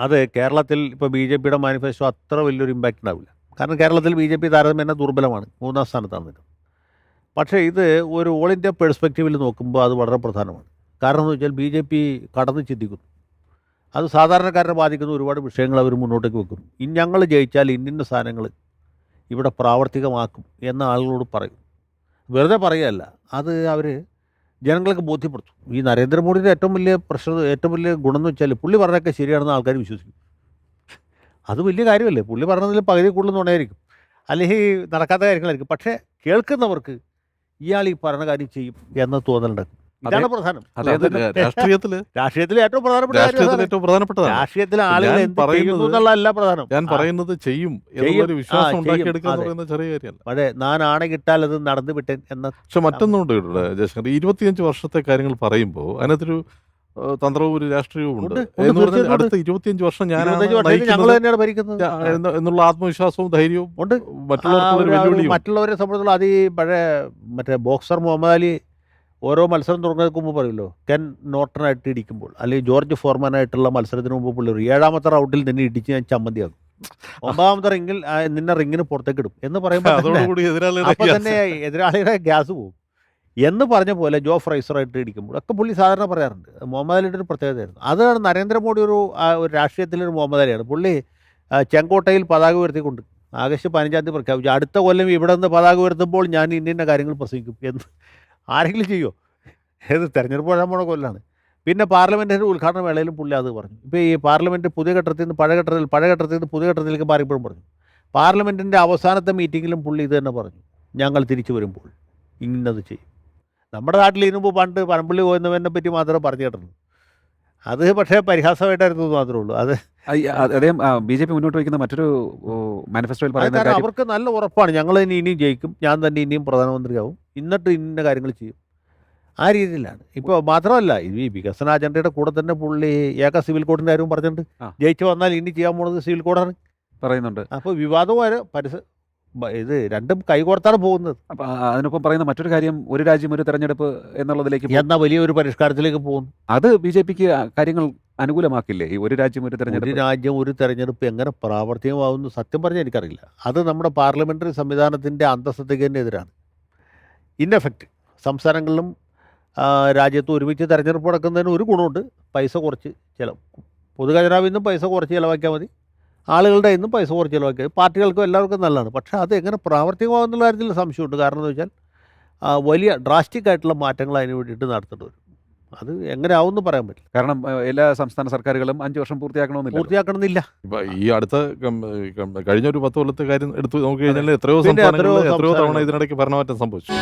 അത് കേരളത്തിൽ ഇപ്പോൾ ബി ജെ പിയുടെ മാനിഫെസ്റ്റോ അത്ര വലിയൊരു ഇമ്പാക്റ്റ് ഉണ്ടാവില്ല. കാരണം കേരളത്തിൽ ബി ജെ പി താരതമ്യേന ദുർബലമാണ്. മൂന്നാം സ്ഥാനത്താണ് നിൽക്കുന്നത്. പക്ഷേ ഇത് ഒരു ഓൾ ഇന്ത്യ പെർസ്പെക്റ്റീവിൽ നോക്കുമ്പോൾ അത് വളരെ പ്രധാനമാണ്. കാരണം എന്ന് വെച്ചാൽ ബി ജെ പി കടന്ന് ചിന്തിക്കുന്നു. അത് സാധാരണക്കാരനെ ബാധിക്കുന്ന ഒരുപാട് വിഷയങ്ങൾ അവർ മുന്നോട്ടേക്ക് വെക്കുന്നു. ഇനി ഞങ്ങൾ ജയിച്ചാൽ ഇന്നിന്റെ സാധനങ്ങൾ ഇവിടെ പ്രാവർത്തികമാക്കും എന്ന ആളുകളോട് പറയും. വെറുതെ പറയുകയല്ല. അത് അവർ ജനങ്ങൾക്ക് ബോധ്യപ്പെടുത്തും. ഈ നരേന്ദ്രമോദിയുടെ ഏറ്റവും വലിയ പ്രശ്നം ഏറ്റവും വലിയ ഗുണം എന്ന് വെച്ചാൽ പുള്ളി പറഞ്ഞൊക്കെ ശരിയാണെന്ന് ആൾക്കാർ വിശ്വസിക്കും. അത് വലിയ കാര്യമല്ലേ? പുള്ളി പറഞ്ഞതിൽ പകുതി കൂടുതൽ നുണയായിരിക്കും. അല്ലെങ്കിൽ നടക്കാത്ത കാര്യങ്ങളായിരിക്കും. പക്ഷേ കേൾക്കുന്നവർക്ക് ഇയാൾ ഈ പറഞ്ഞ കാര്യം ചെയ്യും എന്ന തോന്നലുണ്ടാക്കും. ഇതാണ് പ്രധാനം. രാഷ്ട്രീയത്തിൽ രാഷ്ട്രീയത്തിൽ ഏറ്റവും പ്രധാനപ്പെട്ട രാഷ്ട്രീയത്തിൽ ഏറ്റവും പ്രധാനപ്പെട്ടതാണ്. രാഷ്ട്രീയത്തിലെ ആളുകൾ പറയുന്നത് എന്നുള്ളതല്ല പ്രധാനം. ഞാൻ പറയുന്നത് ചെയ്യും എന്നൊരു എന്നുള്ളൊരു വിശ്വാസം. ഉണ്ടാക്കിയെടുക്കുക എന്ന് പറയുന്ന ചെറിയ കാര്യമല്ല. ഞാൻ ആണകിട്ടാൽ അത് നടന്നു വിട്ടേൻ എന്ന പക്ഷെ മറ്റൊന്നുണ്ട് ഇവിടെ ജയശങ്കർ. ഇരുപത്തിയഞ്ച് വർഷത്തെ കാര്യങ്ങൾ പറയുമ്പോൾ അതിനകത്തൊരു തന്ത്രവും ഒരു രാഷ്ട്രീയവും ഉണ്ട്. എന്ന് പറഞ്ഞാൽ അടുത്ത ഇരുപത്തിയഞ്ച് വർഷം ഞാൻ എന്നുള്ള ആത്മവിശ്വാസവും ധൈര്യവും ഉണ്ട്. വെല്ലുവിളിയും. മറ്റുള്ളവരെ സംബന്ധിച്ചുള്ള അത് ഈ പഴയ മറ്റേ ബോക്സർ മുഹമ്മദ് അലി ഓരോ മത്സരം തുടങ്ങുന്നതിന് മുമ്പ് പറയുമല്ലോ കെൻ നോട്ടനായിട്ട് ഇടിക്കുമ്പോൾ അല്ലെങ്കിൽ ജോർജ് ഫോർമാനായിട്ടുള്ള മത്സരത്തിന് മുമ്പ് പുള്ളി ഏഴാമത്തെ റൗണ്ടിൽ നിന്നെ ഇടിച്ച് ഞാൻ ചമ്മന്തിയാകും ഒമ്പതാമത്തെ റിങ്ങിൽ നിന്നെ റിങ്ങിന് പുറത്തേക്ക് ഇടും. എന്ന് പറയുമ്പോൾ തന്നെ എതിരാളിയുടെ അപ്പൊ തന്നെ എതിരാളിയുടെ ഗ്യാസ് പോകും എന്ന് പറഞ്ഞ പോലെ ജോ ഫ്രൈസറായിട്ട് ഇടിക്കുമ്പോൾ ഒക്കെ പുള്ളി സാധാരണ പറയാറുണ്ട്. മുഹമ്മദ് അലിയുടെ ഒരു പ്രത്യേകതയായിരുന്നു. അതാണ് നരേന്ദ്രമോദി ഒരു ഒരു രാഷ്ട്രീയത്തിലൊരു മുഹമ്മദ് അലിയാണ്. പുള്ളി ചെങ്കോട്ടയിൽ പതാക ഉയർത്തിക്കൊണ്ട് ആഗസ്റ്റ് പതിനഞ്ചാം തീയതി പ്രഖ്യാപിച്ചു. അടുത്ത കൊല്ലം ഇവിടെ നിന്ന് പതാക ഉയർത്തുമ്പോൾ ഞാൻ ഇന്ന കാര്യങ്ങൾ പ്രസംഗിക്കും എന്ന് ആരെങ്കിലും ചെയ്യോ? ഏത് തെരഞ്ഞെടുപ്പ് വരാൻ പോണ കൊല്ലാണ്. പിന്നെ പാർലമെന്റിന്റെ ഉദ്ഘാടന വേളയിലും പുള്ളി അത് പറഞ്ഞു. ഇപ്പോൾ ഈ പാർലമെന്റ് പുതിയ ഘട്ടത്തിൽ നിന്ന് പഴയ ഘട്ടത്തിൽ പഴയ ഘട്ടത്തിൽ നിന്ന് പുതിയ ഘട്ടത്തിലേക്ക് മാറിയപ്പോഴും പറഞ്ഞു. പാർലമെന്റിന്റെ അവസാനത്തെ മീറ്റിങ്ങിലും പുള്ളി ഇത് തന്നെ പറഞ്ഞു. ഞങ്ങൾ തിരിച്ചു വരുമ്പോൾ ഇന്നത് ചെയ്യും. നമ്മുടെ നാട്ടിൽ ഇതിനു പണ്ട് പനമ്പള്ളി പോയെന്നവനെ പറ്റി മാത്രമേ പറഞ്ഞു കേട്ടുള്ളൂ അത് പക്ഷേ പരിഹാസമായിട്ടായിരുന്നു മാത്രമേ ഉള്ളൂ. അത് അതേ ബി ജെ പി മുന്നോട്ട് വയ്ക്കുന്ന മറ്റൊരു മാനിഫെസ്റ്റോയിൽ പറയുന്നത് പറയുന്ന അവർക്ക് നല്ല ഉറപ്പാണ്. ഞങ്ങൾ ഇനി ഇനിയും ജയിക്കും. ഞാൻ തന്നെ ഇനിയും പ്രധാനമന്ത്രിയാവും. ഇന്നിട്ട് ഇന്ന കാര്യങ്ങൾ ചെയ്യും. ആ രീതിയിലാണ്. ഇപ്പോൾ മാത്രമല്ല ഈ വികസന അജണ്ടയുടെ കൂടെ തന്നെ പുള്ളി ഏക സിവിൽ കോഡിന്റെ കാര്യവും പറഞ്ഞിട്ടുണ്ട്. ജയിച്ചു വന്നാൽ ഇനി ചെയ്യാൻ പോണത് സിവിൽ കോഡാണ്. പറയുന്നുണ്ട്. അപ്പോൾ വിവാദവും പരിസ ഇത് രണ്ടും കൈകോർത്താണ് പോകുന്നത്. അപ്പൊ അതിനൊപ്പം പറയുന്ന മറ്റൊരു കാര്യം ഒരു രാജ്യം ഒരു തെരഞ്ഞെടുപ്പ് എന്നുള്ളതിലേക്ക്. എന്ന വലിയൊരു പരിഷ്കാരത്തിലേക്ക് പോകുന്നു. അത് ബി ജെ പിക്ക് കാര്യങ്ങൾ അനുകൂലമാക്കില്ലേ? ഈ ഒരു രാജ്യം ഒരു ഒരു തെരഞ്ഞെടുപ്പ്. രാജ്യം ഒരു തെരഞ്ഞെടുപ്പ് എങ്ങനെ പ്രാവർത്തികമാവുന്നു സത്യം പറഞ്ഞാൽ എനിക്കറിയില്ല. അത് നമ്മുടെ പാർലമെന്ററി സംവിധാനത്തിന്റെ അന്തസ്സത്തേക്ക് തന്നെ എതിരാണ്. ഇന്നെഫക്റ്റ് സംസ്ഥാനങ്ങളിലും രാജ്യത്ത് രാജ്യത്തും ഒരുമിച്ച് തെരഞ്ഞെടുപ്പ് നടക്കുന്നതിന് ഒരു ഗുണമുണ്ട്. പൈസ കുറച്ച് ചിലവ്. പൊതുഖജനാവിൽ നിന്നും പൈസ കുറച്ച് ചിലവാക്കിയാൽ മതി. ആളുകളുടെ ഇന്നും പൈസ കുറച്ച് ചിലവാക്കിയത് പാർട്ടികൾക്കും എല്ലാവർക്കും നല്ലതാണ്. പക്ഷേ അത് എങ്ങനെ പ്രാവർത്തികമാകുന്നുള്ള കാര്യത്തിൽ സംശയമുണ്ട്. കാരണം എന്ന് വെച്ചാൽ വലിയ ഡ്രാസ്റ്റിക് ആയിട്ടുള്ള മാറ്റങ്ങൾ അതിന് വേണ്ടിയിട്ട് നടത്തേണ്ടി വരും. അത് എങ്ങനെ ആവുമെന്ന് പറയാൻ പറ്റില്ല. കാരണം എല്ലാ സംസ്ഥാന സർക്കാരുകളും അഞ്ച് വർഷം പൂർത്തിയാക്കണമെന്നില്ല. പൂർത്തിയാക്കണമെന്നില്ല ഈ അടുത്ത കഴിഞ്ഞ ഒരു പത്ത് കൊല്ലത്തെ കാര്യം എടുത്തു നോക്കിക്കഴിഞ്ഞാൽ എത്രയോ എത്രയോ തവണ ഇതിനിടയ്ക്ക് ഭരണമാറ്റം സംഭവിച്ചു.